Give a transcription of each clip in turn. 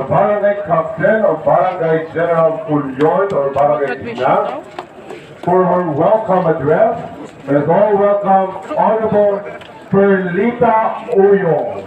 the Barangay Captain of Barangay General Pulyol or Barangay for her welcome address. as all welcome Honorable Perlita Uyo.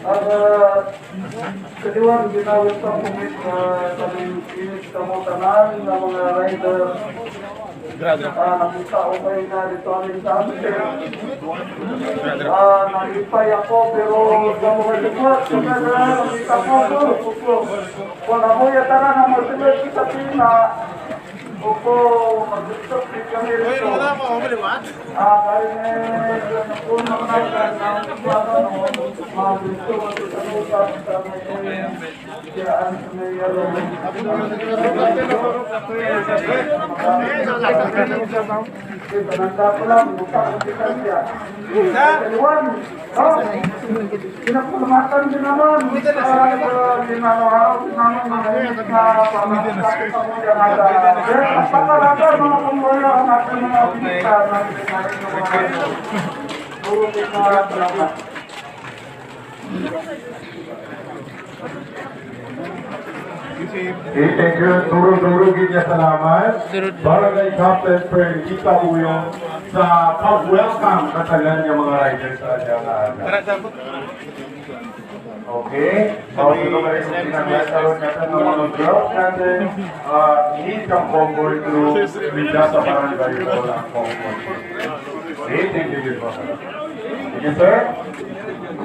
mga ang uh, ang mga mga itam natin sa ang kumit na talimpinis sa mga tanan ng mga riders. Ah, nakita ko kayo na dito rin sa amin. Ah, nalipay ako pero sa mga diklat, sa mga nakita ko. Kung ako yata na na masunod sa Pina, o po, o po, o you. pinakulamatan din na pinarinomahan. Thank you. Duro-duro ginya salamat. Barangay Captain Perlita Uyong sa pag-welcome katalan ng mga riders sa Diyan Okay. So, ito ba rin yung pinag-asaroon natin ng mga girls natin? Uh, need kang convoy through Vida sa barangay ko lang. Okay, thank you, Thank you, sir.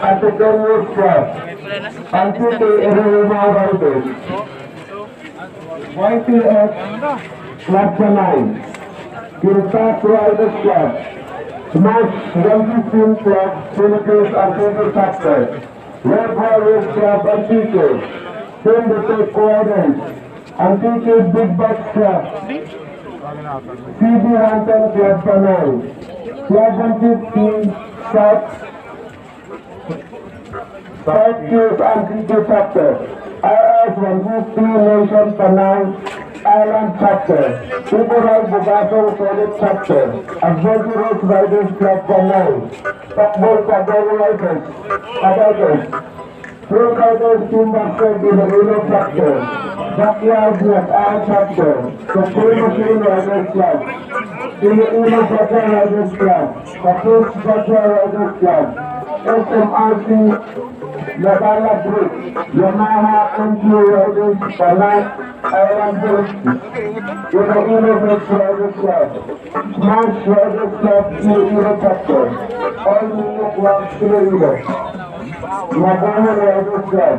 atau kerja pasti di rumah YTF laksanai kita private club Most wealthy film club Philippines are factor Red Harvest Club and Film Detect Coordinates Big Bucks Club CB Hunter Club Panel Club and Team Club Thank you and chapter. I from these three nations for nine. Island chapter, People Rights Bogafel Project chapter, and Voting Club for now. Both are double writers, adults. Pro Writers Team Master Development chapter, Backyard and Island chapter, the Machine Writers Club, the Uno Chapter Writers Club, the First Chapter Writers Club, SMRC Latala Group, Yamaha NGO Holdings, Salam, Iron Group, with the Innovative the Club, Smart Service Club, New Europe Sector, All New Club, Three Europe, Nagano Service Club,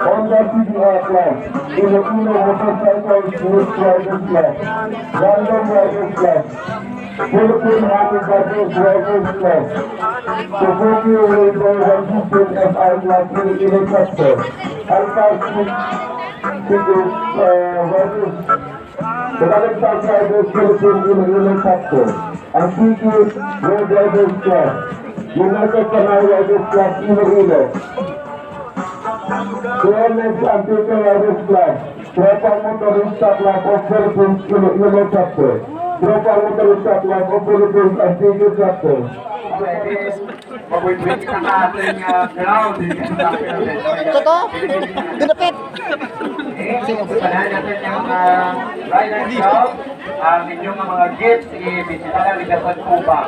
Honda PDR Club, with the Innovative Sector, New Service Club, London Service Club, Philippine Anti-Government Drivers Club. The Tokyo Labour Revolution of Ireland will be accepted. Al-Fashion the Drivers the Ballet Outsiders Philippine Union Factor, and TQ Road Drivers Club, United Canal Drivers Club in Manila, Clemens and Peter Drivers Club, Trata Motorista Club of Philippines Union Factor. Iloilo Chapter. Tropa Motorista Club of Philippines Antique Chapter. Pwede, mabibigyan ka na ating uh, ground. Totoo? Dinapit. Sanahan natin yung uh, rider crowd. Ang inyong mga gifts, ibisita na ligasan kuba.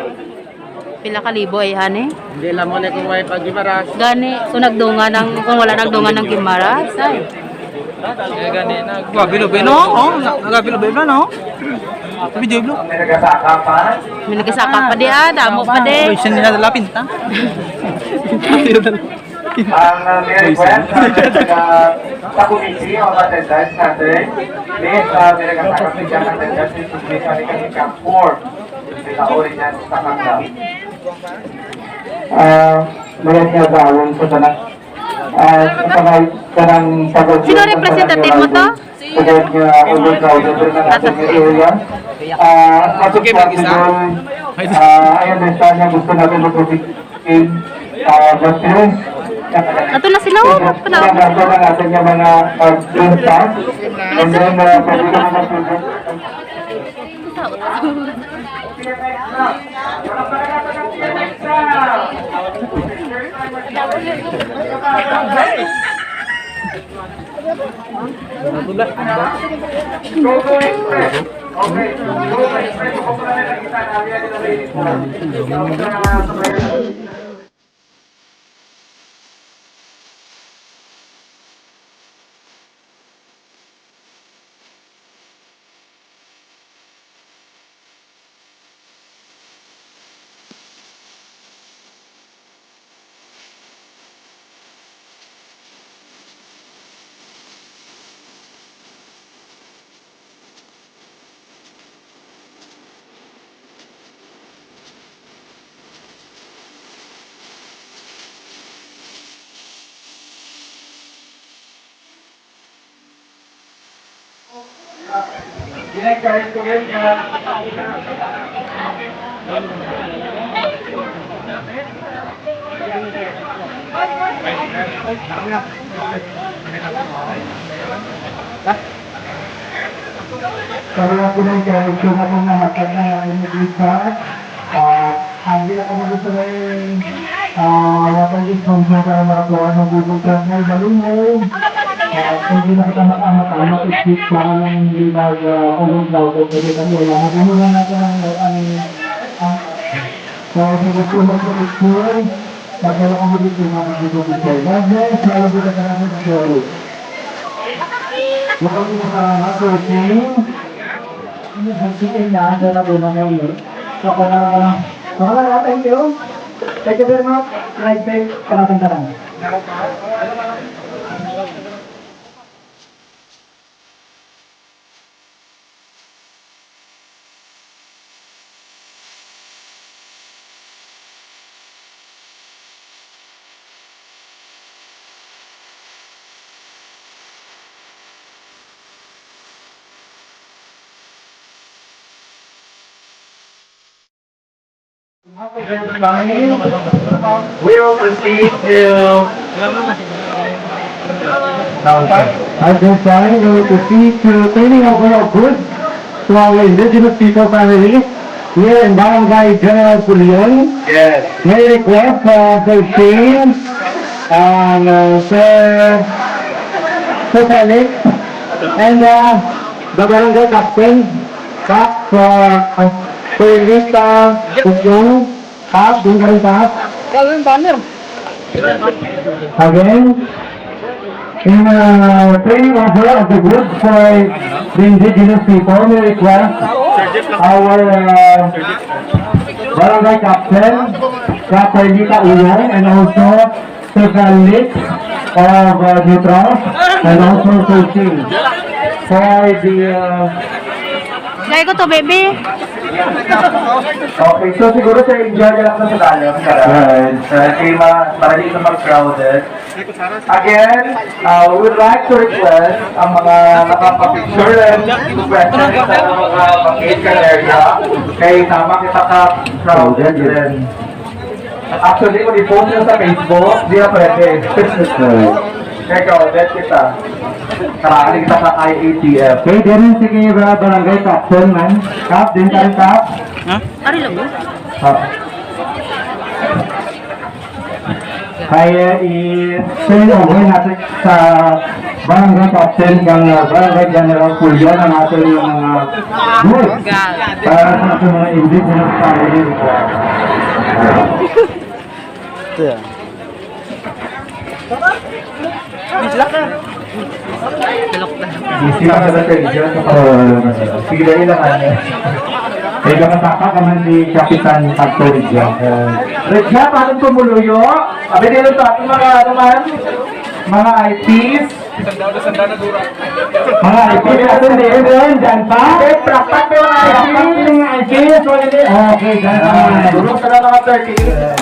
Pila ka libo ay hane? Hindi lang mo na kung may pag-ibaras. Gani, kung nagdunga ng, kung wala nagdunga ng Gimaras, ay. Kaya gani na. Gabilo-bilo. Oh, nagabilo-bilo no. Video-bilo. Ang may nagasaka pa. Pa di ah, damo pa di. Siya nila dala pinta. Ang uh, may request uh, sa committee o attendance natin. Please, uh, may nagasaka sa dyan attendance is submit kami kami camp 4. May nauri niyan sa kanila. Ah, mayroon niya gawin sa tanang ah, sa tanang tanang pagod. Sino representative mo to? Kaya niya overcrowded rin ang ating area. Ah, as of possible, ah, I understand na gusto natin mag-in ah, buses. Ato na sila, oh. Panaw. Panaw. ng ating yung mga uh, drone staff. And then, uh, pwede ka Go Express! Okay, Go Express. Kung namin nakita, kaya nila ladies Ginagalit ko yun. uh, Kaya pinagkakit ko na kung namatag na. Ah, hindi na kami gusto na yung ah, wapan yung sponsor para makakuha ng Google Drive na balungay. Ah, kung hindi na kita makamatama, isip para lang hindi mag-overcloud o pwede kami wala. Nakuha na natin ang ang ang So, gusto mo sa picture, magkala ko dito yung mga Google Drive. God bless, lalo ko na karami ng show. Mukhang mga hardworking, ini buktinya nggak ada lah gunanya ini. So kalau kalau kalau thank you, thank you very much. Right back karena tentang. We will proceed to. At this time, we will proceed to turning over our goods to our indigenous people family here in Barangay General Pulion. Yes. May request uh, Sir Shane and uh, Sir Sir Felix and uh, the barangay captain Kap for uh, for Lista Pusyong Kap, doon ka rin Kap. Again, in uh, turning over of the goods for the indigenous people, we request our uh, barangay captain, Captain Lita Uyong, and also Sir Lit of uh, Neutral, and also Sir Singh for the uh, Kaya ko to, baby. Okay, so siguro sa enjoy ka lang sa dalam, Right. Right. Kaya ma, para di naman crowded. Again, uh, we would like to request ang mga nakapapicture and present sa mga vacation area. Kaya tama kita ka crowded din. Actually, kung i-post nyo sa Facebook, di na pwede. Kaya crowded kita. Karaaling kita sa IATF. Okay, din sige ba barangay captain man? Kap, din ka rin kap? Ari lang mo? Kaya i-send over natin sa barangay captain kang uh, barangay general Julio na natin yung mga goods para sa ating mga indigenous family. Easy lang sa television. Sige dahil lang ano. Kaya nakataka ka man ni Kapitan Pagto Ridya. Regya, paano tumuluyo? Abi dito sa ating mga ano man, mga IPs. Mga IPs natin din din, dyan pa? Okay, praktak mo mga Dapat IPs. yung mga IPs. Okay, dyan pa. Tulong ka na mga 30.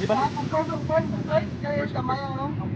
Di ba? Kaya sa maya, no?